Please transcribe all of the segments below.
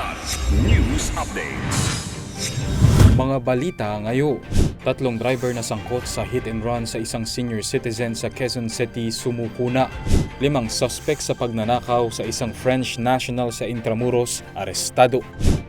Kilat News Updates. Mga balita ngayon. Tatlong driver na sangkot sa hit and run sa isang senior citizen sa Quezon City sumuko na. Limang suspect sa pagnanakaw sa isang French national sa Intramuros arestado.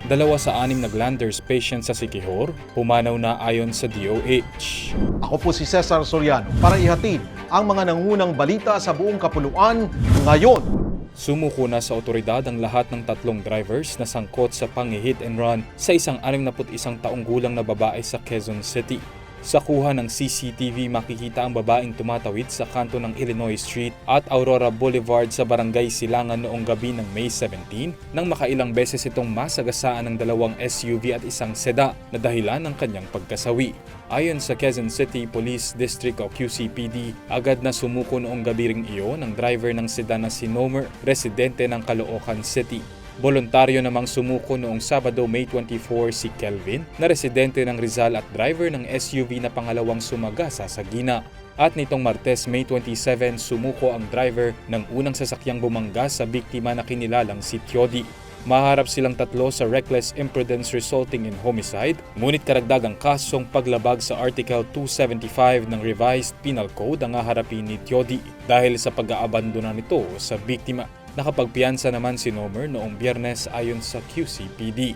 Dalawa sa anim na glanders patient sa Sikihor pumanaw na ayon sa DOH. Ako po si Cesar Soriano para ihatid ang mga nangunang balita sa buong kapuluan ngayon. Sumuko na sa otoridad ang lahat ng tatlong drivers na sangkot sa pang-hit and run sa isang 61 taong gulang na babae sa Quezon City. Sa kuha ng CCTV makikita ang babaeng tumatawid sa kanto ng Illinois Street at Aurora Boulevard sa Barangay Silangan noong gabi ng May 17 nang makailang beses itong masagasaan ng dalawang SUV at isang seda na dahilan ng kanyang pagkasawi. Ayon sa Quezon City Police District o QCPD, agad na sumuko noong gabi ring iyon ang driver ng sedan na si Nomer, residente ng Caloocan City. Voluntaryo namang sumuko noong Sabado, May 24 si Kelvin na residente ng Rizal at driver ng SUV na pangalawang sumagasa sa Gina. At nitong Martes, May 27, sumuko ang driver ng unang sasakyang bumangga sa biktima na kinilalang si Tiodi. Maharap silang tatlo sa reckless imprudence resulting in homicide, ngunit karagdagang kasong paglabag sa Article 275 ng Revised Penal Code ang haharapin ni Tiodi dahil sa pag-aabandona nito sa biktima. Nakapagpiyansa naman si Nomer noong biyernes ayon sa QCPD.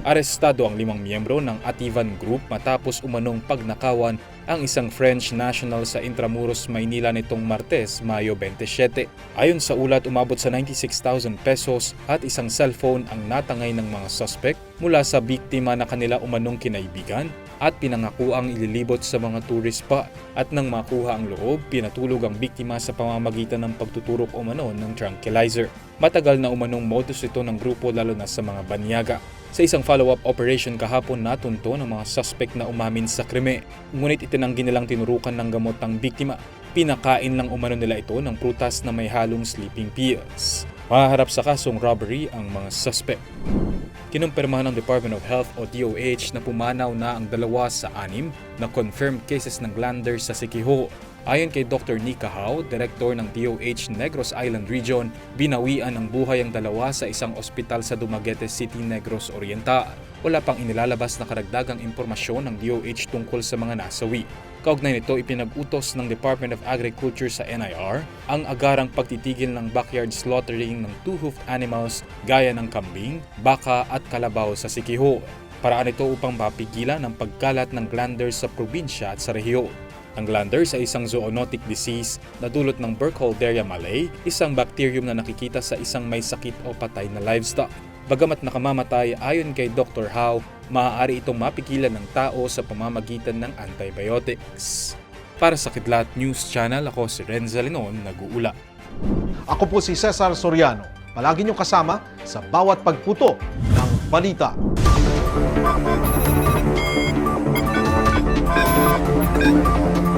Arestado ang limang miyembro ng Ativan Group matapos umanong pagnakawan ang isang French national sa Intramuros, Maynila nitong Martes, Mayo 27. Ayon sa ulat, umabot sa 96,000 pesos at isang cellphone ang natangay ng mga suspect mula sa biktima na kanila umanong kinaibigan at pinangako ang ililibot sa mga tourist spot. At nang makuha ang loob, pinatulog ang biktima sa pamamagitan ng pagtuturok umano ng tranquilizer. Matagal na umanong modus ito ng grupo lalo na sa mga banyaga. Sa isang follow-up operation kahapon natunto ng mga suspect na umamin sa krime. Ngunit itinanggi nilang tinurukan ng gamot ang biktima. Pinakain lang umano nila ito ng prutas na may halong sleeping pills. Maharap sa kasong robbery ang mga suspect. Kinumpirmahan ng Department of Health o DOH na pumanaw na ang dalawa sa anim na confirmed cases ng glanders sa Sikiho. Ayon kay Dr. Nika Hao, Director ng DOH Negros Island Region, binawian ng buhay ang dalawa sa isang ospital sa Dumaguete City, Negros Oriental. Wala pang inilalabas na karagdagang impormasyon ng DOH tungkol sa mga nasawi. Kaugnay nito, ipinag-utos ng Department of Agriculture sa NIR ang agarang pagtitigil ng backyard slaughtering ng two-hoofed animals gaya ng kambing, baka at kalabaw sa Sikiho. Paraan ito upang mapigilan ang pagkalat ng glanders sa probinsya at sa rehiyon. Ang glanders ay isang zoonotic disease na dulot ng Burkholderia malay, isang bacterium na nakikita sa isang may sakit o patay na livestock. Bagamat nakamamatay ayon kay Dr. Howe, maaari itong mapigilan ng tao sa pamamagitan ng antibiotics. Para sa Kidlat News Channel, ako si Renza Linon, nag-uula. Ako po si Cesar Soriano. Palagi niyong kasama sa bawat pagputo ng balita. Thank you.